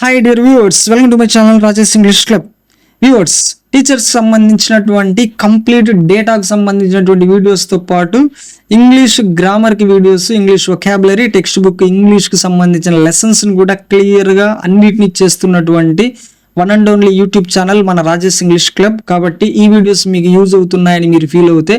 Hi dear viewers welcome to my channel Rajesh English club viewers teachers సంబంధించినటువంటి complete డేటాకు సంబంధించినటువంటి వీడియోస్తో పాటు English గ్రామర్కి videos English vocabulary text book ఇంగ్లీష్కి సంబంధించిన లెసన్స్ని కూడా క్లియర్గా అన్నిటిని చేస్తున్నటువంటి one and only YouTube channel మన రాజేష్ ఇంగ్లీష్ క్లబ్ కాబట్టి ఈ వీడియోస్ మీకు యూజ్ అవుతున్నాయని మీరు ఫీల్ అవుతే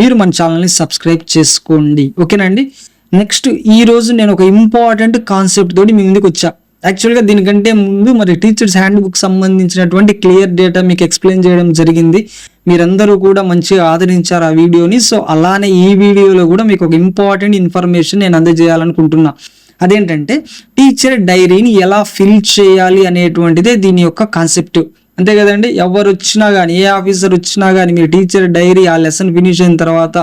మీరు మన ఛానల్ని సబ్స్క్రైబ్ చేసుకోండి. ఓకేనండి నెక్స్ట్ ఈ రోజు నేను ఒక ఇంపార్టెంట్ కాన్సెప్ట్ తోటి మీ ముందుకు వచ్చా. యాక్చువల్గా దీనికంటే ముందు మరి టీచర్స్ హ్యాండ్ బుక్ సంబంధించినటువంటి క్లియర్ డేటా మీకు ఎక్స్ప్లెయిన్ చేయడం జరిగింది. మీరందరూ కూడా మంచిగా ఆదరించారు ఆ వీడియోని. సో అలానే ఈ వీడియోలో కూడా మీకు ఒక ఇంపార్టెంట్ ఇన్ఫర్మేషన్ నేను అందజేయాలనుకుంటున్నా. అదేంటంటే టీచర్ డైరీని ఎలా ఫిల్ చేయాలి అనేటువంటిదే దీని యొక్క కాన్సెప్ట్ అంతే కదండి? ఎవరు వచ్చినా కానీ ఏ ఆఫీసర్ వచ్చినా కానీ మీరు టీచర్ డైరీ ఆ లెసన్ ఫినిష్ అయిన తర్వాత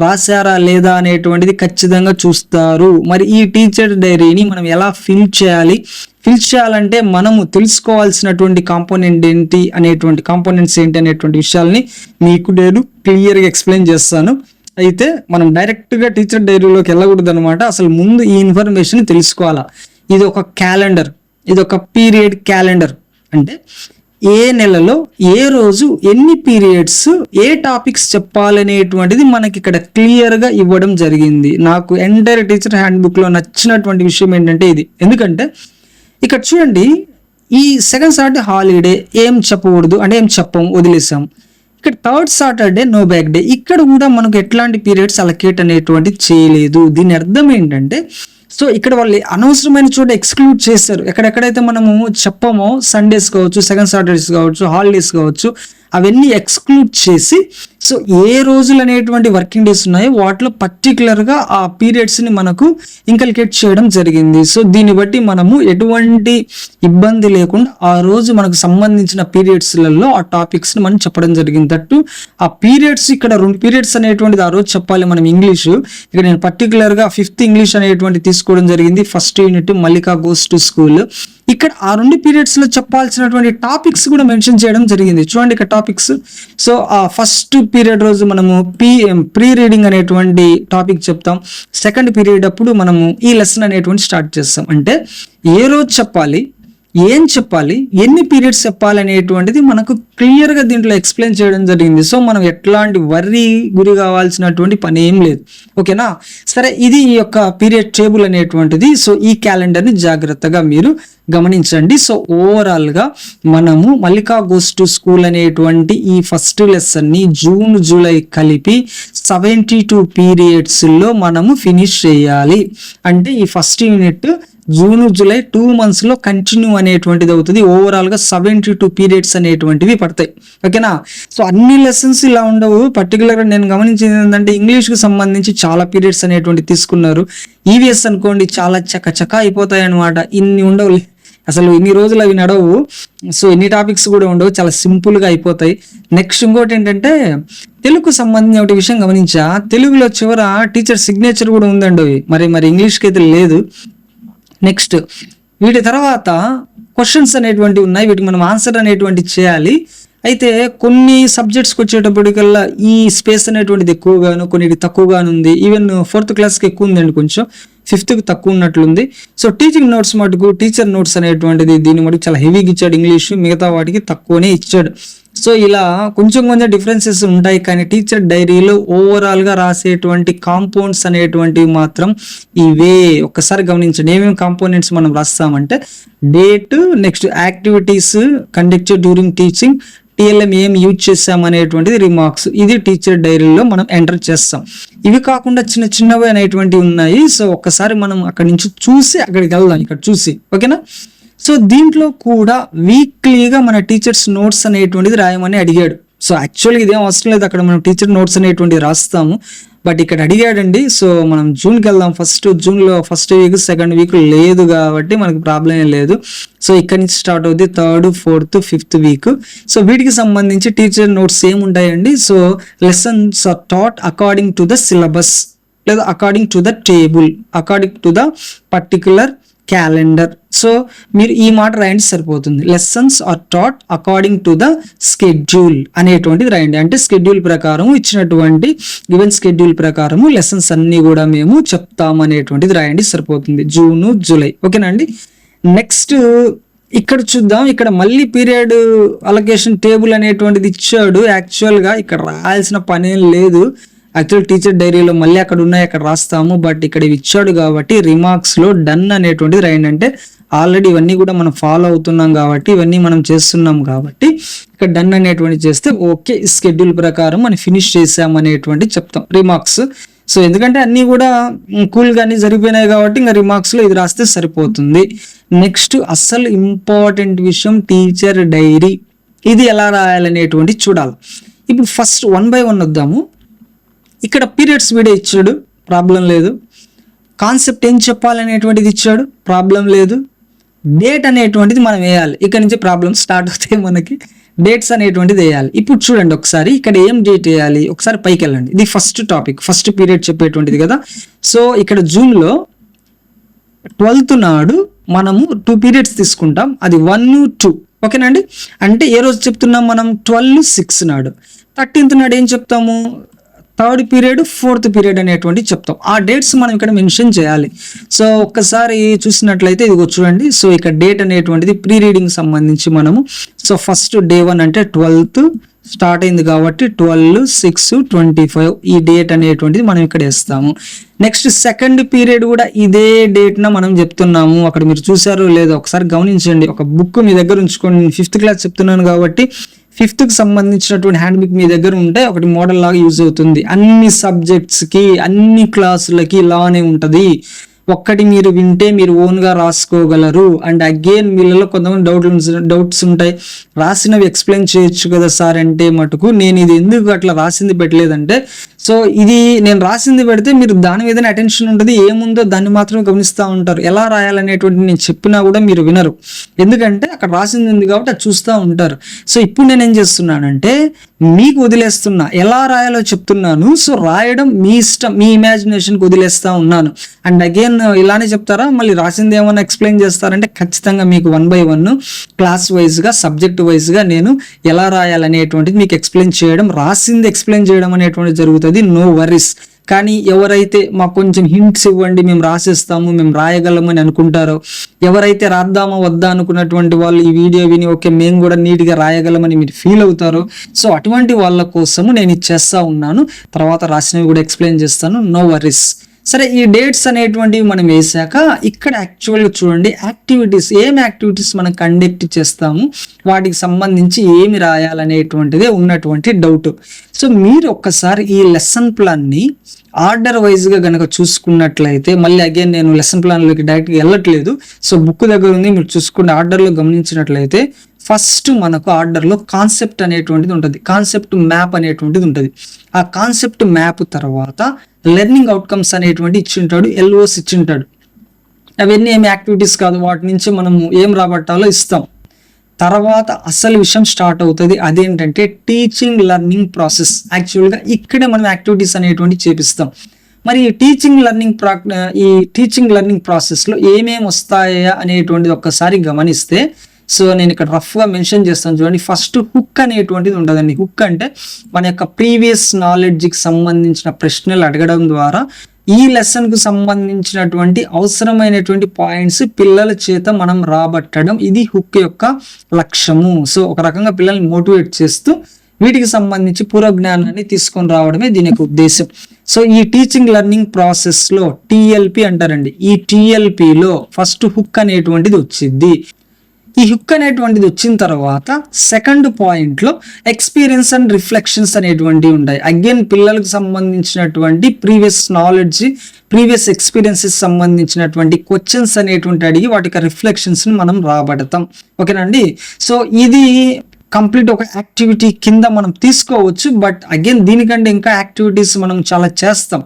రాశారా లేదా అనేటువంటిది ఖచ్చితంగా చూస్తారు. మరి ఈ టీచర్ డైరీని మనం ఎలా ఫిల్ చేయాలి? ఫిల్ చేయాలంటే మనము తెలుసుకోవాల్సినటువంటి కాంపోనెంట్ ఏంటి అనేటువంటి కాంపోనెంట్స్ ఏంటి అనేటువంటి విషయాల్ని మీకు నేను క్లియర్గా ఎక్స్ప్లెయిన్ చేస్తాను. అయితే మనం డైరెక్ట్గా టీచర్ డైరీలోకి వెళ్ళకూడదు అనమాట అసలు ముందు ఈ ఇన్ఫర్మేషన్ తెలుసుకోవాలా? ఇది ఒక క్యాలెండర్. ఇది ఒక పీరియడ్ క్యాలెండర్. అంటే ఏ నెలలో ఏ రోజు ఎన్ని పీరియడ్స్ ఏ టాపిక్స్ చెప్పాలనేటువంటిది మనకి ఇక్కడ క్లియర్గా ఇవ్వడం జరిగింది. నాకు ఎంటైర్ టీచర్ హ్యాండ్ బుక్లో నచ్చినటువంటి విషయం ఏంటంటే ఇది. ఎందుకంటే ఇక్కడ చూడండి ఈ సెకండ్ సాటర్డే హాలిడే ఏం చెప్పకూడదు అంటే ఏం చెప్పం వదిలేసాం. ఇక్కడ third Saturday no bag day. ఇక్కడ కూడా మనకు ఎట్లాంటి పీరియడ్స్ అలకేట్ అనేటువంటి చేయలేదు. దీని అర్థం ఏంటంటే సో ఇక్కడ వాళ్ళు అనవసరమైన చోట ఎక్స్క్లూడ్ చేస్తారు ఎక్కడెక్కడైతే మనము చెప్పమో సండేస్ కావచ్చు సెకండ్ సాటర్డేస్ కావచ్చు హాలిడేస్ కావచ్చు అవన్నీ ఎక్స్క్లూడ్ చేసి సో ఏ రోజులు అనేటువంటి వర్కింగ్ డేస్ ఉన్నాయో వాటిలో పర్టికులర్గా ఆ పీరియడ్స్ని మనకు ఇంకల్కేట్ చేయడం జరిగింది. సో దీన్ని బట్టి మనము ఎటువంటి ఇబ్బంది లేకుండా ఆ రోజు మనకు సంబంధించిన పీరియడ్స్లలో ఆ టాపిక్స్ని మనం చెప్పడం జరిగింది. తట్టు ఆ పీరియడ్స్ ఇక్కడ రెండు పీరియడ్స్ అనేటువంటిది ఆ రోజు చెప్పాలి మనం ఇంగ్లీషు. ఇక్కడ నేను పర్టికులర్గా ఫిఫ్త్ ఇంగ్లీష్ అనేటువంటి తీసుకోవడం జరిగింది. First unit Mallika goes to school ఇక్కడ ఆ రెండు పీరియడ్స్లో చెప్పాల్సినటువంటి టాపిక్స్ కూడా మెన్షన్ చేయడం జరిగింది. చూడండి ఇక్కడ టాపిక్స్ సో ఆ ఫస్ట్ పీరియడ్ రోజు మనము పీ ప్రీ రీడింగ్ అనేటువంటి టాపిక్ చెప్తాం. సెకండ్ పీరియడ్ అప్పుడు మనము ఈ లెసన్ అనేటువంటి స్టార్ట్ చేస్తాం. అంటే ఏ రోజు చెప్పాలి? ఏం చెప్పాలి? ఎన్ని పీరియడ్స్ చెప్పాలి అనేటువంటిది మనకు క్లియర్గా దీంట్లో ఎక్స్ప్లెయిన్ చేయడం జరిగింది. సో మనం ఎట్లాంటి వర్రీ గురి కావాల్సినటువంటి పని ఏం లేదు. ఓకేనా? సరే ఇది ఈ యొక్క పీరియడ్ టేబుల్ అనేటువంటిది. సో ఈ క్యాలెండర్ని జాగ్రత్తగా మీరు గమనించండి. సో ఓవరాల్గా మనము మల్లికా గోస్ టు స్కూల్ అనేటువంటి ఈ ఫస్ట్ లెసన్ని జూన్ జూలై కలిపి సెవెంటీ టూ పీరియడ్స్లో మనము ఫినిష్ చేయాలి. అంటే ఈ first unit June July two మంత్స్లో కంటిన్యూ అనేటువంటిది అవుతుంది. ఓవరాల్గా సెవెంటీ టూ పీరియడ్స్ అనేటువంటివి పడతాయి. ఓకేనా? సో అన్ని లెసన్స్ ఇలా ఉండవు. పర్టికులర్గా నేను గమనించింది ఏంటంటే ఇంగ్లీష్కి సంబంధించి చాలా పీరియడ్స్ అనేటువంటి తీసుకున్నారు. ఈవీఎస్ అనుకోండి చాలా చక్క చక్క అయిపోతాయి అనమాట ఇన్ని ఉండవు. అసలు ఇన్ని రోజులు అవి నడవు. సో ఎన్ని టాపిక్స్ కూడా ఉండవు. చాలా సింపుల్గా అయిపోతాయి. నెక్స్ట్ ఇంకోటి ఏంటంటే తెలుగుకు సంబంధించిన ఒకటి విషయం గమనించా? తెలుగులో చివర టీచర్ సిగ్నేచర్ కూడా ఉందండి. మరి మరి ఇంగ్లీష్కి అయితే లేదు. నెక్స్ట్ వీటి తర్వాత క్వశ్చన్స్ అనేటువంటి ఉన్నాయి. వీటికి మనం ఆన్సర్ అనేటువంటి చేయాలి. అయితే కొన్ని సబ్జెక్ట్స్కి వచ్చేటప్పటికల్లా ఈ స్పేస్ అనేటువంటిది ఎక్కువగాను కొన్నిటి తక్కువగాను ఉంది. ఈవెన్ ఫోర్త్ క్లాస్కి ఎక్కువ ఉందండి కొంచెం. ఫిఫ్త్కి తక్కువ ఉన్నట్లుంది. సో టీచింగ్ నోట్స్ మటుకు టీచర్ నోట్స్ అనేటువంటిది దీన్ని మటుకు చాలా హెవీగా ఇచ్చాడు. ఇంగ్లీష్ మిగతా వాటికి తక్కువనే ఇచ్చాడు. సో ఇలా కొంచెం కొంచెం డిఫరెన్సెస్ ఉంటాయి కానీ టీచర్ డైరీలో ఓవరాల్గా రాసేటువంటి కాంపౌండ్స్ అనేటువంటివి మాత్రం ఇవే ఒక్కసారి గమనించండి. ఏమేమి కాంపోనెంట్స్ మనం రాస్తామంటే date next activities conduct during teaching TLM ఏం యూజ్ చేసాం అనేటువంటిది రిమార్క్స్ ఇది టీచర్ డైరీలో మనం ఎంటర్ చేస్తాం. ఇవి కాకుండా చిన్న చిన్నవి అనేటువంటివి ఉన్నాయి. సో ఒక్కసారి మనం అక్కడి నుంచి చూసి అక్కడికి వెళ్దాం. ఇక్కడ చూసి. ఓకేనా? సో దీంట్లో కూడా వీక్లీగా మన టీచర్స్ నోట్స్ అనేటువంటిది రాయమని అడిగాడు. సో యాక్చువల్గా ఇదేం అవసరం లేదు అక్కడ మనం టీచర్ నోట్స్ అనేటువంటివి రాస్తాము. బట్ ఇక్కడ అడిగాడండి సో మనం జూన్కి వెళ్దాం. ఫస్ట్ జూన్లో ఫస్ట్ వీక్ సెకండ్ వీక్ లేదు కాబట్టి మనకు ప్రాబ్లం ఏం లేదు. సో ఇక్కడ నుంచి స్టార్ట్ అవుతుంది third fourth fifth week so వీటికి సంబంధించి teacher notes ఏముంటాయండి? So lessons are taught according to the syllabus లేదా according to the table according to the particular calendar. So మీరు ఈ మాట రాయండి సరిపోతుంది. Lessons are taught according to the schedule అనేటువంటిది రాయండి. అంటే స్కెడ్యూల్ ప్రకారం ఇచ్చినటువంటి గివెన్ స్కెడ్యూల్ ప్రకారము లెసన్స్ అన్నీ కూడా మేము చెప్తాం అనేటువంటిది రాయండి సరిపోతుంది. జూన్ జూలై ఓకేనా అండి? నెక్స్ట్ ఇక్కడ చూద్దాం. ఇక్కడ మళ్ళీ పీరియడ్ అలొకేషన్ టేబుల్ అనేటువంటిది ఇచ్చాడు. యాక్చువల్గా ఇక్కడ రాయాల్సిన పని లేదు. యాక్చువల్ టీచర్ డైరీలో మళ్ళీ అక్కడ ఉన్నాయి అక్కడ రాస్తాము. బట్ ఇక్కడ ఇవి ఇచ్చాడు కాబట్టి రిమార్క్స్లో డన్ అనేటువంటిది రాయండి. అంటే ఆల్రెడీ ఇవన్నీ కూడా మనం ఫాలో అవుతున్నాం కాబట్టి ఇవన్నీ మనం చేస్తున్నాం కాబట్టి ఇక్కడ డన్ అనేటువంటి చేస్తే ఓకే స్కెడ్యూల్ ప్రకారం మనం ఫినిష్ చేసాం అనేటువంటి చెప్తాం రిమార్క్స్. సో ఎందుకంటే అన్నీ కూడా కూల్ గానీ జరిగిపోయినాయి కాబట్టి ఇంకా రిమార్క్స్లో ఇది రాస్తే సరిపోతుంది. నెక్స్ట్ అస్సలు ఇంపార్టెంట్ విషయం టీచర్ డైరీ. ఇది ఎలా రాయాలనేటువంటి చూడాలి. ఇప్పుడు ఫస్ట్ వన్ బై వన్ వద్దాము. ఇక్కడ పీరియడ్స్ వీడియో ఇచ్చాడు ప్రాబ్లం లేదు. కాన్సెప్ట్ ఏం చెప్పాలనేటువంటిది ఇచ్చాడు ప్రాబ్లం లేదు. డేట్ అనేటువంటిది మనం వేయాలి. ఇక్కడ నుంచి ప్రాబ్లమ్ స్టార్ట్ అవుతాయి మనకి. డేట్స్ అనేటువంటిది వేయాలి. ఇప్పుడు చూడండి ఒకసారి ఇక్కడ ఏం డేట్ వేయాలి? ఒకసారి పైకి వెళ్ళండి. ఇది ఫస్ట్ టాపిక్ ఫస్ట్ పీరియడ్ చెప్పేటువంటిది కదా. సో ఇక్కడ జూన్లో ట్వెల్త్ నాడు మనము టూ పీరియడ్స్ తీసుకుంటాం. అది వన్ టూ ఓకేనండి అంటే ఏ రోజు చెప్తున్నాం మనం? ట్వెల్వ్ సిక్స్ నాడు. థర్టీన్త్ నాడు ఏం చెప్తాము? థర్డ్ పీరియడ్ ఫోర్త్ పీరియడ్ అనేటువంటి చెప్తాం. ఆ డేట్స్ మనం ఇక్కడ మెన్షన్ చేయాలి. సో ఒక్కసారి చూసినట్లయితే ఇదిగో చూడండి. సో ఇక్కడ డేట్ అనేటువంటిది ప్రీ రీడింగ్ సంబంధించి మనము. సో ఫస్ట్ డే వన్ అంటే ట్వెల్త్ స్టార్ట్ అయింది కాబట్టి ట్వెల్వ్ సిక్స్ ట్వంటీ ఫైవ్ ఈ డేట్ అనేటువంటిది మనం ఇక్కడ వేస్తాము. నెక్స్ట్ సెకండ్ పీరియడ్ కూడా ఇదే డేట్న మనం చెప్తున్నాము. అక్కడ మీరు చూసారో లేదో ఒకసారి గమనించండి. ఒక బుక్ మీ దగ్గర ఉంచుకోండి ఫిఫ్త్ క్లాస్ చెప్తున్నాను కాబట్టి ఫిఫ్త్కి సంబంధించినటువంటి హ్యాండ్ బుక్ మీ దగ్గర ఉంటే ఒకటి మోడల్ లాగా యూజ్ అవుతుంది. అన్ని సబ్జెక్ట్స్కి అన్ని క్లాసులకి లానే ఉంటుంది. ఒక్కటి మీరు వింటే మీరు ఓన్గా రాసుకోగలరు. అండ్ అగైన్ వీళ్ళలో కొంతమంది డౌట్లు డౌట్స్ ఉంటాయి. రాసినవి ఎక్స్ప్లెయిన్ చేయొచ్చు కదా సార్ అంటే మటుకు. నేను ఇది ఎందుకు అట్లా రాసింది పెట్టలేదంటే సో ఇది నేను రాసింది పెడితే మీరు దాని మీదనే అటెన్షన్ ఉంటుంది. ఏముందో దాన్ని మాత్రమే గమనిస్తూ ఉంటారు. ఎలా రాయాలనేటువంటి నేను చెప్పినా కూడా మీరు వినరు. ఎందుకంటే అక్కడ రాసింది ఉంది కాబట్టి అది చూస్తూ ఉంటారు. సో ఇప్పుడు నేను ఏం చేస్తున్నానంటే మీకు వదిలేస్తున్నా. ఎలా రాయాలో చెప్తున్నాను. సో రాయడం మీ ఇష్టం మీ ఇమాజినేషన్కి వదిలేస్తూ ఉన్నాను. అండ్ అగైన్ ఇలానే చెప్తారా? మళ్ళీ రాసింది ఏమైనా ఎక్స్ప్లెయిన్ చేస్తారంటే ఖచ్చితంగా మీకు వన్ బై వన్ క్లాస్ వైజ్గా సబ్జెక్ట్ వైజ్గా నేను ఎలా రాయాలనేటువంటిది మీకు ఎక్స్ప్లెయిన్ చేయడం రాసింది ఎక్స్ప్లెయిన్ చేయడం అనేటువంటిది జరుగుతుంది. నో వరీస్ కానీ ఎవరైతే మాకు కొంచెం హింట్స్ ఇవ్వండి మేము రాసేస్తాము మేము రాయగలమని అనుకుంటారో ఎవరైతే రాద్దామా వద్దా అనుకున్నటువంటి వాళ్ళు ఈ వీడియో విని ఓకే మేము కూడా నీట్గా రాయగలమని మీరు ఫీల్ అవుతారో సో అటువంటి వాళ్ళ కోసము నేను ఇచ్చేస్తా ఉన్నాను. తర్వాత రాసినవి కూడా ఎక్స్ప్లెయిన్ చేస్తాను. నో వరీస్ సరే ఈ డేట్స్ అనేటువంటివి మనం వేసాక ఇక్కడ యాక్చువల్గా చూడండి యాక్టివిటీస్ ఏం యాక్టివిటీస్ మనం కండక్ట్ చేస్తాము వాటికి సంబంధించి ఏమి రాయాలనేటువంటిదే ఉన్నటువంటి డౌట్ సో మీరు ఒక్కసారి ఈ లెసన్ ప్లాన్ని ఆర్డర్ వైజ్గా కనుక చూసుకున్నట్లయితే మళ్ళీ అగైన్ నేను లెసన్ ప్లాన్లోకి డైరెక్ట్గా వెళ్ళట్లేదు సో బుక్ దగ్గర ఉంది మీరు చూసుకుని ఆర్డర్లో గమనించినట్లయితే ఫస్ట్ మనకు ఆర్డర్లో కాన్సెప్ట్ అనేటువంటిది ఉంటుంది కాన్సెప్ట్ మ్యాప్ అనేటువంటిది ఉంటుంది. ఆ కాన్సెప్ట్ మ్యాప్ తర్వాత లెర్నింగ్ అవుట్కమ్స్ అనేటువంటి ఇచ్చింటాడు ఎల్ఓస్ ఇచ్చింటాడు. అవన్నీ ఏమి యాక్టివిటీస్ కాదు వాటి నుంచి మనము ఏం రాబట్టాలో ఇస్తాం. తర్వాత అసలు విషయం స్టార్ట్ అవుతుంది అదేంటంటే టీచింగ్ లెర్నింగ్ ప్రాసెస్ యాక్చువల్గా ఇక్కడే మనం యాక్టివిటీస్ అనేటువంటి చేపిస్తాం. మరి ఈ టీచింగ్ లెర్నింగ్ ప్రా ఈ టీచింగ్ లెర్నింగ్ ప్రాసెస్లో ఏమేమి వస్తాయా అనేటువంటిది ఒక్కసారి గమనిస్తే సో నేను ఇక్కడ రఫ్గా మెన్షన్ చేస్తాను చూడండి. ఫస్ట్ హుక్ అనేటువంటిది ఉంటుందండి హుక్ అంటే మన యొక్క ప్రీవియస్ నాలెడ్జ్కి సంబంధించిన ప్రశ్నలు అడగడం ద్వారా ఈ లెసన్కు సంబంధించినటువంటి అవసరమైనటువంటి పాయింట్స్ పిల్లల చేత మనం రాబట్టడం ఇది హుక్ యొక్క లక్ష్యము. సో ఒక రకంగా పిల్లల్ని మోటివేట్ చేస్తూ వీటికి సంబంధించి పూర్వ జ్ఞానాన్ని తీసుకొని రావడమే దీని యొక్క ఉద్దేశం. సో ఈ టీచింగ్ లెర్నింగ్ ప్రాసెస్లో టీఎల్పి అంటారండి. ఈ టీఎల్పిలో ఫస్ట్ హుక్ అనేటువంటిది వచ్చింది. ఈ హుక్ అనేటువంటిది వచ్చిన తర్వాత సెకండ్ పాయింట్లో ఎక్స్పీరియన్స్ అండ్ రిఫ్లెక్షన్స్ అనేటువంటివి ఉంటాయి. అగైన్ పిల్లలకు సంబంధించినటువంటి ప్రీవియస్ నాలెడ్జ్ ప్రీవియస్ ఎక్స్పీరియన్సెస్ సంబంధించినటువంటి క్వశ్చన్స్ అనేటువంటి అడిగి వాటి యొక్క రిఫ్లెక్షన్స్ని మనం రాబడతాం. ఓకేనండి సో ఇది కంప్లీట్ ఒక యాక్టివిటీ కింద మనం తీసుకోవచ్చు. బట్ అగైన్ దీనికంటే ఇంకా యాక్టివిటీస్ మనం చాలా చేస్తాం.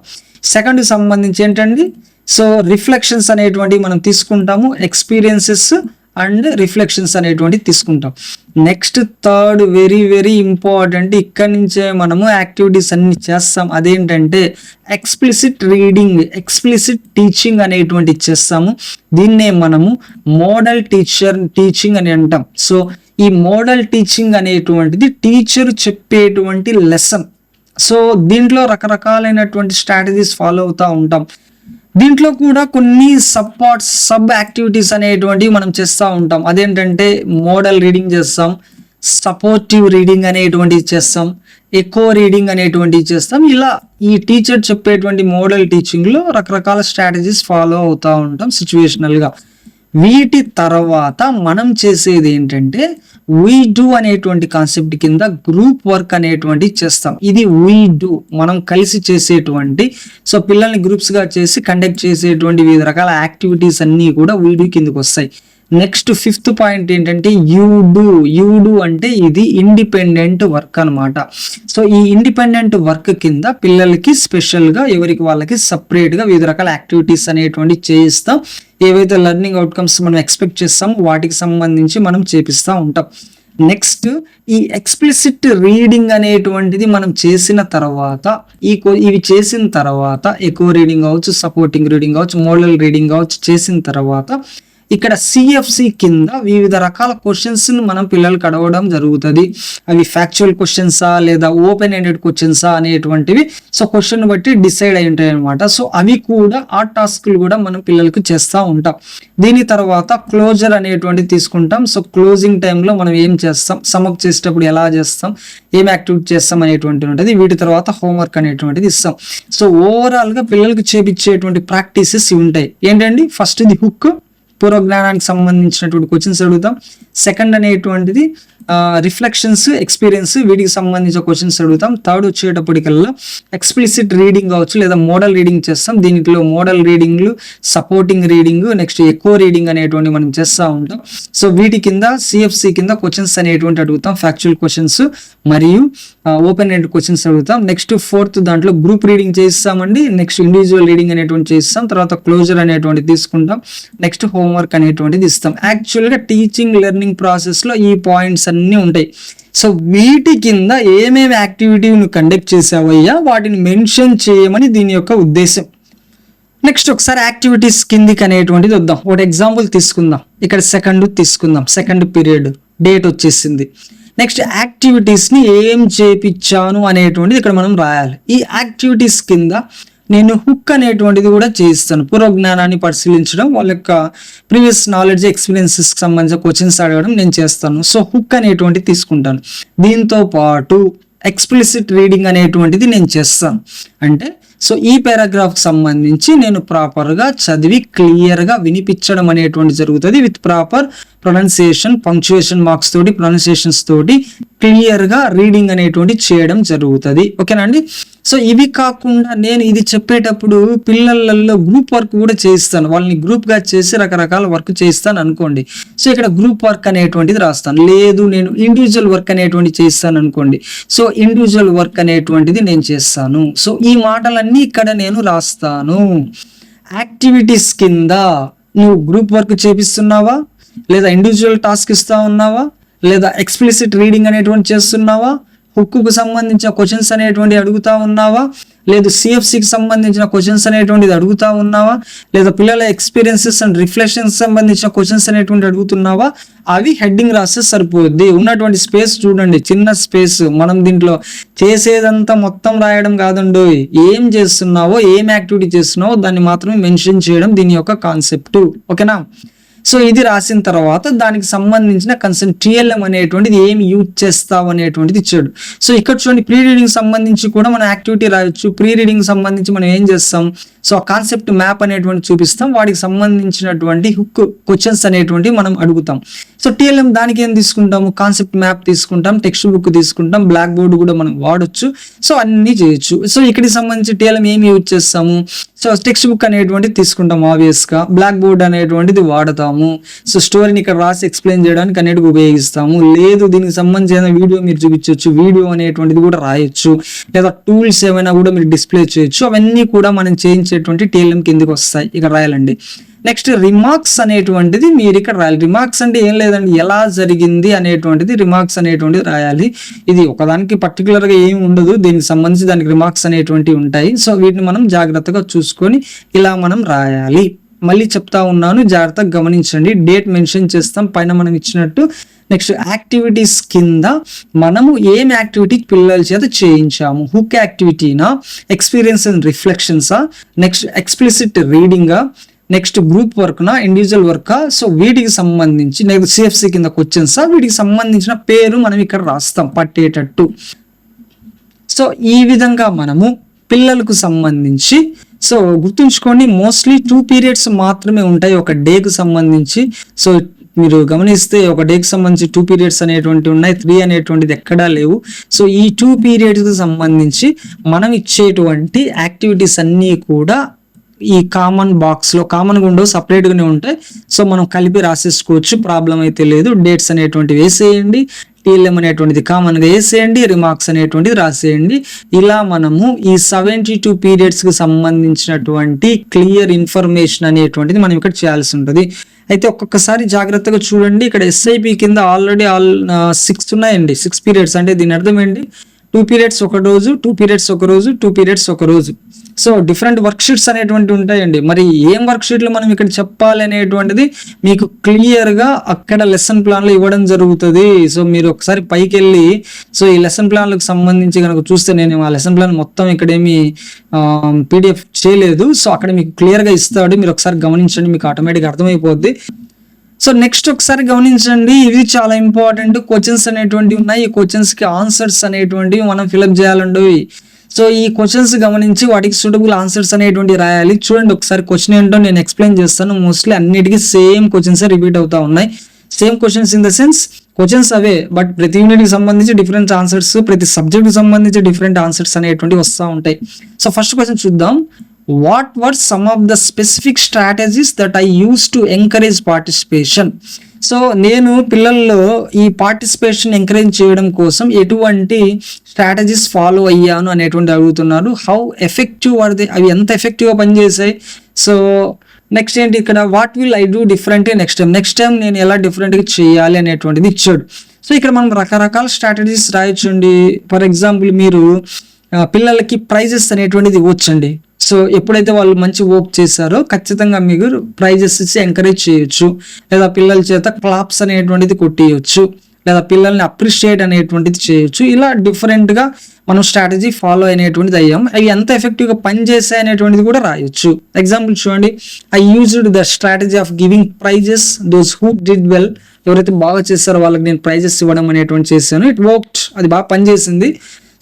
సెకండ్ సంబంధించి ఏంటండి? సో రిఫ్లెక్షన్స్ అనేటువంటివి మనం తీసుకుంటాము. ఎక్స్పీరియన్సెస్ అండ్ రిఫ్లెక్షన్స్ అనేటువంటివి తీసుకుంటాం. Next third very very important ఇక్కడ నుంచే మనము యాక్టివిటీస్ అన్ని చేస్తాం. అదేంటంటే ఎక్స్ప్లిసిట్ రీడింగ్ ఎక్స్ప్లిసిట్ టీచింగ్ అనేటువంటి చేస్తాము. దీన్నే మనము మోడల్ టీచర్ టీచింగ్ అని అంటాం. సో ఈ మోడల్ టీచింగ్ అనేటువంటిది టీచర్ చెప్పేటువంటి లెసన్. సో దీంట్లో రకరకాలైనటువంటి స్ట్రాటజీస్ ఫాలో అవుతూ ఉంటాం. దీంట్లో కూడా కొన్ని సబ్ పార్ట్స్ సబ్ యాక్టివిటీస్ అనేటువంటివి మనం చేస్తూ ఉంటాం. అదేంటంటే మోడల్ రీడింగ్ చేస్తాం సపోర్టివ్ రీడింగ్ అనేటువంటివి చేస్తాం ఎక్కువ రీడింగ్ అనేటువంటివి చేస్తాం. ఇలా ఈ టీచర్ చెప్పేటువంటి మోడల్ టీచింగ్లో రకరకాల స్ట్రాటజీస్ ఫాలో అవుతూ ఉంటాం సిచ్యువేషనల్గా వీటి తర్వాత మనం చేసేది ఏంటంటే వీ డూ అనేటువంటి కాన్సెప్ట్ కింద గ్రూప్ వర్క్ అనేటువంటి చేస్తాం. ఇది వీ డూ మనం కలిసి చేసేటువంటి సో పిల్లల్ని గ్రూప్స్గా చేసి కండక్ట్ చేసేటువంటి వివిధ రకాల యాక్టివిటీస్ అన్నీ కూడా వీ డూ కిందకి వస్తాయి. నెక్స్ట్ ఫిఫ్త్ పాయింట్ ఏంటంటే యూ డూ యూ డూ అంటే ఇది ఇండిపెండెంట్ వర్క్ అన్నమాట. సో ఈ ఇండిపెండెంట్ వర్క్ కింద పిల్లలకి స్పెషల్గా ఎవరికి వాళ్ళకి సపరేట్గా వివిధ రకాల యాక్టివిటీస్ అనేటువంటి చేయిస్తాం. ఏవైతే లెర్నింగ్ అవుట్కమ్స్ మనం ఎక్స్పెక్ట్ చేస్తామో వాటికి సంబంధించి మనం చేపిస్తూ ఉంటాం. నెక్స్ట్ ఈ ఎక్స్ప్లిసిట్ రీడింగ్ అనేటువంటిది మనం చేసిన తర్వాత ఈ కో- ఇవి చేసిన తర్వాత ఎక్కువ రీడింగ్ కావచ్చు సపోర్టింగ్ రీడింగ్ కావచ్చు మోడల్ రీడింగ్ కావచ్చు చేసిన తర్వాత ఇక్కడ సిఎఫ్సి కింద వివిధ రకాల క్వశ్చన్స్ని మనం పిల్లలకు అడగడం జరుగుతుంది. అవి ఫ్యాక్చువల్ క్వశ్చన్సా లేదా ఓపెన్ ఎండెడ్ క్వశ్చన్సా అనేటువంటివి. సో క్వశ్చన్ బట్టి డిసైడ్ అయి ఉంటాయి అనమాట సో అవి కూడా ఆ టాస్క్లు కూడా మనం పిల్లలకు చేస్తూ ఉంటాం. దీని తర్వాత క్లోజర్ అనేటువంటివి తీసుకుంటాం. సో క్లోజింగ్ టైంలో మనం ఏం చేస్తాం? సమప్ చేసేటప్పుడు ఎలా చేస్తాం? ఏం యాక్టివిటీ చేస్తాం అనేటువంటి ఉంటుంది. వీటి తర్వాత హోంవర్క్ అనేటువంటిది ఇస్తాం. సో ఓవరాల్గా పిల్లలకు చేపించేటువంటి ప్రాక్టీసెస్ ఉంటాయి. ఏంటండి? ఫస్ట్ ది హుక్ పూర్వజ్ఞానానికి సంబంధించినటువంటి క్వశ్చన్స్ అడుగుతాం. సెకండ్ అనేటువంటిది రిఫ్లెక్షన్స్ ఎక్స్పీరియన్స్ వీటికి సంబంధించిన క్వశ్చన్స్ అడుగుతాం. థర్డ్ వచ్చేటప్పటికల్లా ఎక్స్ప్లిసిట్ రీడింగ్ కావచ్చు లేదా మోడల్ రీడింగ్ చేస్తాం. దీంట్లో మోడల్ రీడింగ్లు సపోర్టింగ్ రీడింగ్ నెక్స్ట్ ఎక్కువ రీడింగ్ అనేటువంటి మనం చేస్తూ ఉంటాం. సో వీటి కింద సిఎఫ్సి కింద క్వశ్చన్స్ అనేటువంటి అడుగుతాం. ఫ్యాక్చువల్ క్వశ్చన్స్ మరియు ఓపెన్ ఎండ్ క్వశ్చన్స్ అడుగుతాం. నెక్స్ట్ ఫోర్త్ దాంట్లో గ్రూప్ రీడింగ్ చేస్తామండి. నెక్స్ట్ ఇండివిజువల్ రీడింగ్ అనేటువంటి చేస్తాం. తర్వాత క్లోజర్ అనేటువంటి తీసుకుంటాం. నెక్స్ట్ హోమ్ హోంవర్క్ అనేటువంటిది ఇస్తాం. యాక్చువల్గా టీచింగ్ లెర్నింగ్ ప్రాసెస్లో ఈ పాయింట్స్ అన్నీ ఉంటాయి. సో వీటి కింద ఏమేమి యాక్టివిటీ నువ్వు కండక్ట్ చేసావయ్యా వాటిని మెన్షన్ చేయమని దీని యొక్క ఉద్దేశం. నెక్స్ట్ ఒకసారి యాక్టివిటీస్ కిందికి అనేటువంటిది వద్దాం. ఒకటి ఎగ్జాంపుల్ తీసుకుందాం. ఇక్కడ సెకండ్ తీసుకుందాం. సెకండ్ పీరియడ్ డేట్ వచ్చేసింది. నెక్స్ట్ యాక్టివిటీస్ని ఏం చేపించాను అనేటువంటిది ఇక్కడ మనం రాయాలి. ఈ యాక్టివిటీస్ కింద నేను హుక్ అనేటువంటిది కూడా చేయిస్తాను. పూర్వజ్ఞానాన్ని పరిశీలించడం వాళ్ళ యొక్క ప్రీవియస్ నాలెడ్జ్ ఎక్స్పీరియన్సెస్కి సంబంధించిన క్వశ్చన్స్ అడగడం నేను చేస్తాను. సో హుక్ అనేటువంటిది తీసుకుంటాను. దీంతో పాటు ఎక్స్ప్లిసిట్ రీడింగ్ అనేటువంటిది నేను చేస్తాను. అంటే సో ఈ పారాగ్రాఫ్కి సంబంధించి నేను ప్రాపర్గా చదివి క్లియర్గా వినిపించడం అనేటువంటి జరుగుతుంది. With proper pronunciation punctuation marks తోటి ప్రొనౌన్సియేషన్స్ తోటి క్లియర్గా రీడింగ్ అనేటువంటి చేయడం జరుగుతుంది. ఓకేనా అండి? సో ఇవి కాకుండా నేను ఇది చెప్పేటప్పుడు పిల్లలలో గ్రూప్ వర్క్ కూడా చేయిస్తాను. వాళ్ళని గ్రూప్గా చేసి రకరకాల వర్క్ చేస్తాను అనుకోండి. సో ఇక్కడ గ్రూప్ వర్క్ అనేటువంటిది రాస్తాను. లేదు నేను ఇండివిజువల్ వర్క్ అనేటువంటి చేస్తాను అనుకోండి. సో ఇండివిజువల్ వర్క్ అనేటువంటిది నేను చేస్తాను. సో ఈ మాటలన్నీ ఇక్కడ నేను రాస్తాను. యాక్టివిటీస్ కింద నువ్వు గ్రూప్ వర్క్ చేపిస్తున్నావా? లేదా ఇండివిజువల్ టాస్క్ ఇస్తా ఉన్నావా? లేదా ఎక్స్ప్లిసిట్ రీడింగ్ అనేటువంటి చేస్తున్నావా? హుక్కుకు సంబంధించిన క్వశ్చన్స్ అనేటువంటి అడుగుతా ఉన్నావా? లేదు సిఎఫ్సికి సంబంధించిన క్వశ్చన్స్ అనేటువంటిది అడుగుతా ఉన్నావా? లేదా పిల్లల ఎక్స్పీరియన్సెస్ అండ్ రిఫ్లెక్షన్స్ సంబంధించిన క్వశ్చన్స్ అనేటువంటి అడుగుతున్నావా? అవి హెడ్డింగ్ రాస్తే సరిపోద్ది. ఉన్నటువంటి స్పేస్ చూడండి. చిన్న స్పేస్ మనం దీంట్లో చేసేదంతా మొత్తం రాయడం కాదండు ఏం చేస్తున్నావో ఏం యాక్టివిటీ చేస్తున్నావో దాన్ని మాత్రమే మెన్షన్ చేయడం దీని యొక్క కాన్సెప్ట్ ఓకేనా? సో ఇది రాసిన తర్వాత దానికి సంబంధించిన కన్సర్న్ టిఎల్ఎం అనేటువంటిది ఏం యూజ్ చేస్తావు అనేటువంటిది ఇచ్చాడు. సో ఇక్కడ చూడండి ప్రీ రీడింగ్ సంబంధించి కూడా మనం యాక్టివిటీ రాయొచ్చు. ప్రీ రీడింగ్ సంబంధించి మనం ఏం చేస్తాం? సో ఆ కాన్సెప్ట్ మ్యాప్ అనేటువంటి చూపిస్తాం. వాటికి సంబంధించినటువంటి హుక్ క్వశ్చన్స్ అనేటువంటివి మనం అడుగుతాం. సో టీఎల్ఎం దానికి ఏం తీసుకుంటాము? కాన్సెప్ట్ మ్యాప్ తీసుకుంటాం టెక్స్ట్ బుక్ తీసుకుంటాం బ్లాక్ బోర్డ్ కూడా మనం వాడొచ్చు. సో అన్ని చేయొచ్చు. సో ఇక్కడికి సంబంధించి టీఎల్ఎం ఏమి యూజ్ చేస్తాము? సో టెక్స్ట్ బుక్ అనేటువంటిది తీసుకుంటాం ఆబ్వియస్గా బ్లాక్ బోర్డ్ అనేటువంటిది వాడతాము. సో స్టోరీని ఇక్కడ రాసి ఎక్స్ప్లెయిన్ చేయడానికి అనేటివి ఉపయోగిస్తాము. లేదు దీనికి సంబంధించిన వీడియో మీరు చూపించవచ్చు వీడియో అనేటువంటిది కూడా రాయొచ్చు. లేదా టూల్స్ ఏమైనా కూడా మీరు డిస్ప్లే చేయొచ్చు. అవన్నీ కూడా మనం చేయించేటువంటి టీఎల్ఎం కిందకి వస్తాయి ఇక్కడ రాయాలండి నెక్స్ట్ రిమార్క్స్ అనేటువంటిది మీరు ఇక్కడ రాయాలి. రిమార్క్స్ అంటే ఏం లేదండి. ఎలా జరిగింది అనేటువంటిది రిమార్క్స్ అనేటువంటిది రాయాలి. ఇది ఒకదానికి పర్టికులర్గా ఏమి ఉండదు. దీనికి సంబంధించి దానికి రిమార్క్స్ అనేటువంటివి ఉంటాయి. సో వీటిని మనం జాగ్రత్తగా చూసుకొని ఇలా మనం రాయాలి. మళ్ళీ చెప్తా ఉన్నాను. జాగ్రత్తగా గమనించండి. డేట్ మెన్షన్ చేస్తాం. పైన మనం ఇచ్చినట్టు నెక్స్ట్ యాక్టివిటీస్ కింద మనము ఏం యాక్టివిటీ పిల్లల చేత చేయించాము? హుక్ యాక్టివిటీనా? ఎక్స్పీరియన్స్ అండ్ రిఫ్లెక్షన్సా? నెక్స్ట్ ఎక్స్ప్లిసిట్ రీడింగా? నెక్స్ట్ గ్రూప్ వర్క్నా? ఇండివిజువల్ వర్కా? సో వీటికి సంబంధించి నెక్స్ట్ సిఎఫ్సి కింద క్వశ్చన్సా? వీటికి సంబంధించిన పేరు మనం ఇక్కడ రాస్తాం పట్టేటట్టు. సో ఈ విధంగా మనము పిల్లలకు సంబంధించి సో గుర్తుంచుకోండి మోస్ట్లీ టూ పీరియడ్స్ మాత్రమే ఉంటాయి. ఒక డేకు సంబంధించి సో మీరు గమనిస్తే ఒక డేకి సంబంధించి టూ పీరియడ్స్ అనేటువంటి ఉన్నాయి త్రీ అనేటువంటిది ఎక్కడా లేవు. సో ఈ టూ పీరియడ్స్కి సంబంధించి మనం ఇచ్చేటువంటి యాక్టివిటీస్ అన్నీ కూడా ఈ కామన్ బాక్స్లో కామన్ గుండో ఉండవు ఉంటాయి. సో మనం కలిపి రాసేసుకోవచ్చు ప్రాబ్లం అయితే లేదు. డేట్స్ అనేటువంటివి వేసేయండి టీఎల్ఎం అనేటువంటిది కామన్గా వేసేయండి రిమార్క్స్ అనేటువంటిది రాసేయండి. ఇలా మనము ఈ సెవెంటీ టూ పీరియడ్స్కి సంబంధించినటువంటి క్లియర్ ఇన్ఫర్మేషన్ అనేటువంటిది మనం ఇక్కడ చేయాల్సి ఉంటుంది. అయితే ఒక్కొక్కసారి జాగ్రత్తగా చూడండి. ఇక్కడ ఎస్ఐపి కింద ఆల్రెడీ ఆల్ సిక్స్ ఉన్నాయండి. సిక్స్ పీరియడ్స్ అంటే దీని అర్థం ఏంటి? టూ పీరియడ్స్ ఒక రోజు టూ పీరియడ్స్ ఒక రోజు టూ పీరియడ్స్ ఒక రోజు. సో డిఫరెంట్ వర్క్షీట్స్ అనేటువంటివి అనేటువంటి ఉంటాయండి. మరి ఏం వర్క్షీట్లు మనం ఇక్కడ చెప్పాలి అనేటువంటిది మీకు క్లియర్గా అక్కడ లెసన్ ప్లాన్లు ఇవ్వడం జరుగుతుంది. సో మీరు ఒకసారి పైకి వెళ్ళి సో ఈ లెసన్ ప్లాన్లకు సంబంధించి కనుక చూస్తే నేను ఆ లెసన్ ప్లాన్ మొత్తం ఇక్కడేమి పీడిఎఫ్ చేయలేదు. సో అక్కడ మీకు క్లియర్గా ఇస్తాడు. మీరు ఒకసారి గమనించండి. మీకు ఆటోమేటిక్గా అర్థమైపోద్ది. సో నెక్స్ట్ ఒకసారి గమనించండి. ఇది చాలా ఇంపార్టెంట్ క్వశ్చన్స్ అనేటువంటివి ఉన్నాయి. ఈ క్వశ్చన్స్కి ఆన్సర్స్ అనేటువంటివి మనం ఫిలప్ చేయాలండి. సో ఈ క్వశ్చన్స్ గమనించి వాటికి సూటబుల్ ఆన్సర్స్ అనేటువంటి రాయాలి. చూడండి ఒకసారి క్వశ్చన్ ఏంటో నేను ఎక్స్ప్లెయిన్ చేస్తాను. మోస్ట్లీ అన్నిటికీ సేమ్ క్వశ్చన్స్ రిపీట్ అవుతా ఉన్నాయి. Same questions in the sense questions away but ప్రతి యూనిట్కి సంబంధించి డిఫరెంట్ ఆన్సర్స్ ప్రతి సబ్జెక్ట్కి సంబంధించి డిఫరెంట్ ఆన్సర్స్ అనేటువంటి వస్తూ ఉంటాయి. సో ఫస్ట్ క్వశ్చన్ చూద్దాం. What were some of the specific strategies that I use to encourage participation so నేను పిల్లల్లో ఈ పార్టిసిపేషన్ ఎంకరేజ్ చేయడం కోసం ఎటువంటి స్ట్రాటజీస్ ఫాలో అయ్యాను అనేటువంటి అడుగుతున్నారు. హౌ ఎఫెక్టివ్ ఆర్ ది అవి ఎంత ఎఫెక్టివ్గా పనిచేసాయి సో నెక్స్ట్ ఏంటి ఇక్కడ? What will I do different next time next time నేను ఎలా డిఫరెంట్గా చేయాలి అనేటువంటిది ఇచ్చాడు. సో ఇక్కడ మనం రకరకాల స్ట్రాటజీస్ రాయొచ్చండి. ఫర్ ఎగ్జాంపుల్ మీరు పిల్లలకి ప్రైజెస్ అనేటువంటిది ఇవ్వచ్చండి. సో ఎప్పుడైతే వాళ్ళు మంచి వర్క్ చేశారో ఖచ్చితంగా మీరు ప్రైజెస్ ఇచ్చి ఎంకరేజ్ చేయొచ్చు. లేదా పిల్లల చేత క్లాప్స్ అనేటువంటిది కొట్టేయచ్చు. లేదా పిల్లల్ని అప్రిషియేట్ అనేటువంటిది చేయొచ్చు. ఇలా డిఫరెంట్గా మనం స్ట్రాటజీ ఫాలో అయినటువంటిది అయ్యాం. అవి ఎంత ఎఫెక్టివ్గా పనిచేసాయి అనేటువంటిది కూడా రాయొచ్చు. ఎగ్జాంపుల్ చూడండి. I used the strategy of giving prizes those who did well ఎవరైతే బాగా చేస్తారో వాళ్ళకి నేను ప్రైజెస్ ఇవ్వడం అనేటువంటి చేశాను. ఇట్ వర్క్డ్ అది బాగా పనిచేసింది.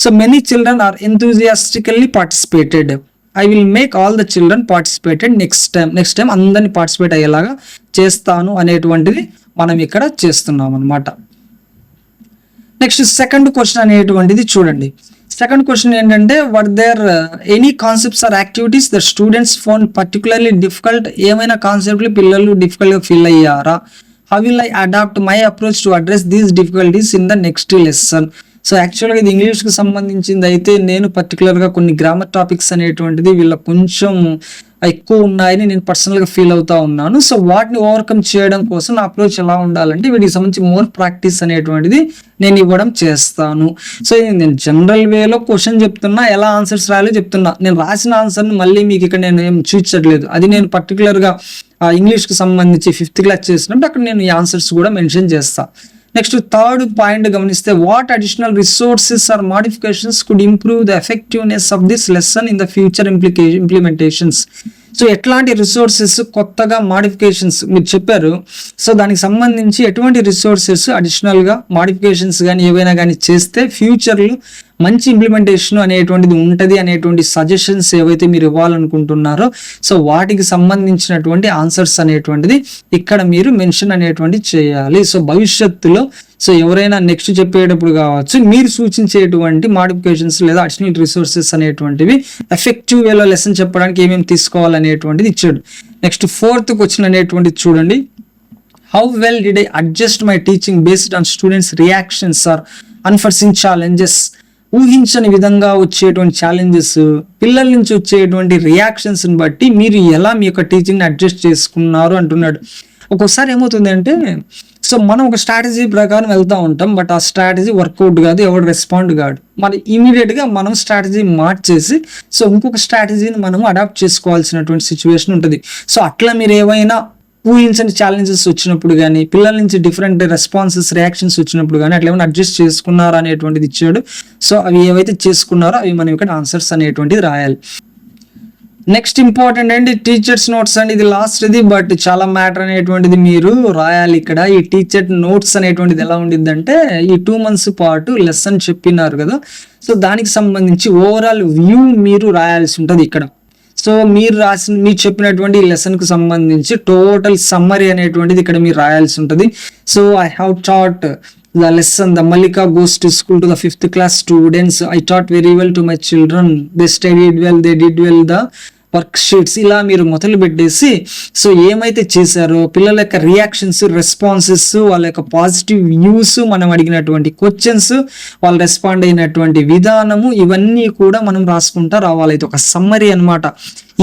So many children are enthusiastically participated I will make all the children participated next time next time అందరినీ పార్టిసిపేట్ అయ్యేలాగా చేస్తాను అనేటువంటిది మనం ఇక్కడ చేస్తున్నాం అనమాట నెక్స్ట్ సెకండ్ క్వశ్చన్ అనేటువంటిది చూడండి. సెకండ్ క్వశ్చన్ ఏంటంటే were there any concepts or activities the students found particularly difficult ఏమైనా కాన్సెప్ట్లు పిల్లలు డిఫికల్ట్గా ఫీల్ అయ్యారా? How will I adapt my approach to address these difficulties in the next lesson so యాక్చువల్గా ఇది ఇంగ్లీష్కి సంబంధించింది అయితే నేను పర్టికులర్గా కొన్ని గ్రామర్ టాపిక్స్ అనేటువంటిది వీళ్ళ కొంచెం ఎక్కువ ఉన్నాయని నేను పర్సనల్గా ఫీల్ అవుతా ఉన్నాను. సో వాటిని ఓవర్కమ్ చేయడం కోసం నా అప్రోచ్ ఎలా ఉండాలంటే వీటికి సంబంధించి మోర్ ప్రాక్టీస్ అనేటువంటిది నేను ఇవ్వడం చేస్తాను. సో నేను జనరల్ వేలో క్వశ్చన్ చెప్తున్నా ఎలా ఆన్సర్స్ రాయాలో చెప్తున్నా. నేను రాసిన ఆన్సర్ని మళ్ళీ మీకు ఇక్కడ నేను ఏం చూపించట్లేదు. అది నేను పర్టికులర్గా ఇంగ్లీష్కి సంబంధించి ఫిఫ్త్ క్లాస్ చేసినప్పుడు అక్కడ నేను ఈ ఆన్సర్స్ కూడా మెన్షన్ చేస్తాను నెక్స్ట్ థర్డ్ పాయింట్ గమనిస్తే what additional resources or modifications could improve the effectiveness of this lesson in the future ఇంప్లికే implementations so ఎట్లాంటి రిసోర్సెస్ కొత్తగా మాడిఫికేషన్స్ మీరు చెప్పారు. సో దానికి సంబంధించి ఎటువంటి రిసోర్సెస్ అడిషనల్గా మాడిఫికేషన్స్ కానీ ఏవైనా కానీ చేస్తే ఫ్యూచర్లో మంచి ఇంప్లిమెంటేషన్ అనేటువంటిది ఉంటుంది అనేటువంటి సజెషన్స్ ఏవైతే మీరు ఇవ్వాలనుకుంటున్నారో సో వాటికి సంబంధించినటువంటి ఆన్సర్స్ అనేటువంటిది ఇక్కడ మీరు మెన్షన్ అనేటువంటి చేయాలి. సో భవిష్యత్తులో సో ఎవరైనా నెక్స్ట్ చెప్పేటప్పుడు కావచ్చు మీరు సూచించేటువంటి మాడిఫికేషన్స్ లేదా అడిషనల్ రిసోర్సెస్ అనేటువంటివి ఎఫెక్టివ్ వేలో లెసన్ చెప్పడానికి ఏమేమి తీసుకోవాలనేటువంటిది ఇచ్చాడు. నెక్స్ట్ ఫోర్త్ క్వశ్చన్ అనేటువంటిది చూడండి. How well did I adjust my teaching based on students reactions or unforeseen challenges ఊహించని విధంగా వచ్చేటువంటి ఛాలెంజెస్ పిల్లల నుంచి వచ్చేటువంటి రియాక్షన్స్ని బట్టి మీరు ఎలా మీ యొక్క టీచింగ్ని అడ్జస్ట్ చేసుకున్నారు అంటున్నాడు. ఒక్కోసారి ఏమవుతుందంటే సో మనం ఒక స్ట్రాటజీ ప్రకారం వెళ్తూ ఉంటాం బట్ ఆ స్ట్రాటజీ వర్కౌట్ కాదు ఎవడు రెస్పాండ్ కాదు మరి ఇమీడియట్గా మనం స్ట్రాటజీ మార్చేసి సో ఇంకొక స్ట్రాటజీని మనం అడాప్ట్ చేసుకోవాల్సినటువంటి సిచ్యువేషన్ ఉంటుంది. సో అట్లా మీరు ఏవైనా ఊహించని ఛాలెంజెస్ వచ్చినప్పుడు కానీ పిల్లల నుంచి డిఫరెంట్ రెస్పాన్సెస్ రియాక్షన్స్ వచ్చినప్పుడు కానీ అట్లా ఏమైనా అడ్జస్ట్ చేసుకున్నారా అనేటువంటిది ఇచ్చాడు. సో అవి ఏవైతే చేసుకున్నారో అవి మనం ఇక్కడ ఆన్సర్స్ అనేటువంటిది రాయాలి. నెక్స్ట్ ఇంపార్టెంట్ అండి టీచర్స్ నోట్స్ అండి. ఇది లాస్ట్ ఇది బట్ చాలా మ్యాటర్ అనేటువంటిది మీరు రాయాలి ఇక్కడ. ఈ టీచర్ నోట్స్ అనేటువంటిది ఎలా ఉండిద్దంటే ఈ టూ మంత్స్ పాటు లెసన్ చెప్పినారు కదా. సో దానికి సంబంధించి ఓవరాల్ వ్యూ మీరు రాయాల్సి ఉంటుంది ఇక్కడ. సో మీరు రాసిన మీరు చెప్పినటువంటి లెసన్కు సంబంధించి టోటల్ సమ్మరీ అనేటువంటిది ఇక్కడ మీరు రాయాల్సి ఉంటుంది. So I have taught the lesson the Mallika goes to school to the fifth class students. I taught very well to my children. They studied well they did well the work sheets ఇలా మీరు మొదలు పెట్టేసి so ఏమైతే చేశారో పిల్లల యొక్క reactions responses వాళ్ళ యొక్క పాజిటివ్ వ్యూస్ మనం అడిగినటువంటి క్వశ్చన్స్ వాళ్ళు రెస్పాండ్ అయినటువంటి విధానము ఇవన్నీ కూడా మనం రాసుకుంటా రావాలి. ఇది ఒక సమ్మరీ అన్నమాట.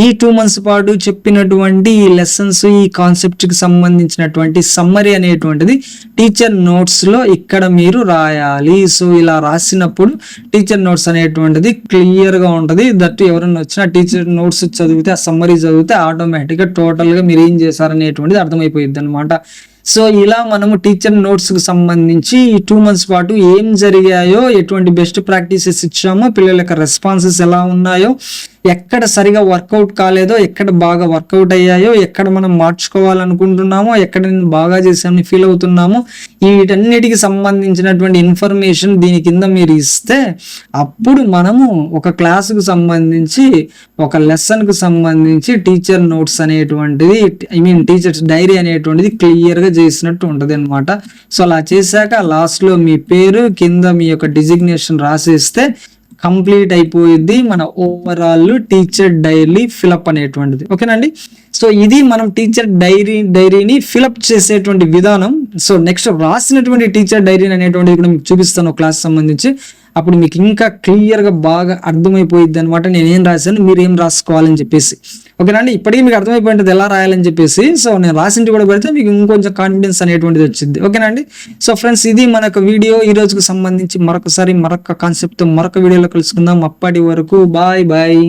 ఈ టూ మంత్స్ పాటు చెప్పినటువంటి ఈ లెసన్స్ ఈ కాన్సెప్ట్కి సంబంధించినటువంటి సమ్మరీ అనేటువంటిది టీచర్ నోట్స్లో ఇక్కడ మీరు రాయాలి. సో ఇలా రాసినప్పుడు టీచర్ నోట్స్ అనేటువంటిది క్లియర్గా ఉంటుంది. దట్ ఎవరైనా వచ్చినా టీచర్ నోట్స్ చదివితే ఆ సమ్మరీ చదివితే ఆటోమేటిక్గా టోటల్గా మీరు ఏం చేశారనేటువంటిది అర్థమైపోయింది అనమాట సో ఇలా మనము టీచర్ నోట్స్కి సంబంధించి ఈ టూ మంత్స్ పాటు ఏం జరిగాయో ఎటువంటి బెస్ట్ ప్రాక్టీసెస్ ఇచ్చామో పిల్లల యొక్క రెస్పాన్సెస్ ఎలా ఉన్నాయో ఎక్కడ సరిగా వర్కౌట్ కాలేదో ఎక్కడ బాగా వర్కౌట్ అయ్యాయో ఎక్కడ మనం మార్చుకోవాలనుకుంటున్నామో ఎక్కడ నేను బాగా చేసామని ఫీల్ అవుతున్నామో వీటన్నిటికి సంబంధించినటువంటి ఇన్ఫర్మేషన్ దీని కింద మీరు ఇస్తే అప్పుడు మనము ఒక క్లాసుకు సంబంధించి ఒక లెసన్కు సంబంధించి టీచర్ నోట్స్ అనేటువంటిది ఐ మీన్ టీచర్స్ డైరీ అనేటువంటిది క్లియర్గా చేసినట్టు ఉంటుంది అనమాట సో అలా చేశాక లాస్ట్లో మీ పేరు కింద మీ యొక్క డిజిగ్నేషన్ రాసేస్తే కంప్లీట్ అయిపోయింది మన ఓవరాల్ టీచర్ డైరీ ఫిలప్ అనేటువంటిది. ఓకేనండి సో ఇది మనం టీచర్ డైరీ డైరీని ఫిలప్ చేసేటువంటి విధానం. సో నెక్స్ట్ రాసినటువంటి టీచర్ డైరీ అనేటువంటిది కూడా మీకు చూపిస్తాను క్లాస్ సంబంధించి. అప్పుడు మీకు ఇంకా క్లియర్గా బాగా అర్థమైపోయింది అనమాట నేను ఏం రాశాను మీరు ఏం రాసుకోవాలని చెప్పేసి. ఓకేనా అండి? ఇప్పటికీ మీకు అర్థమైపోయింది ఎలా రాయాలని చెప్పేసి సో నేను రాసింటి కూడా పెడితే మీకు ఇంకొంచెం కాన్ఫిడెన్స్ అనేటువంటిది వచ్చింది ఓకేనా అండి? సో ఫ్రెండ్స్ ఇది మనకు వీడియో ఈ రోజుకు సంబంధించి మరొకసారి మరొక కాన్సెప్ట్ మరొక వీడియోలో కలుసుకుందాం. అప్పటి వరకు బాయ్ బాయ్.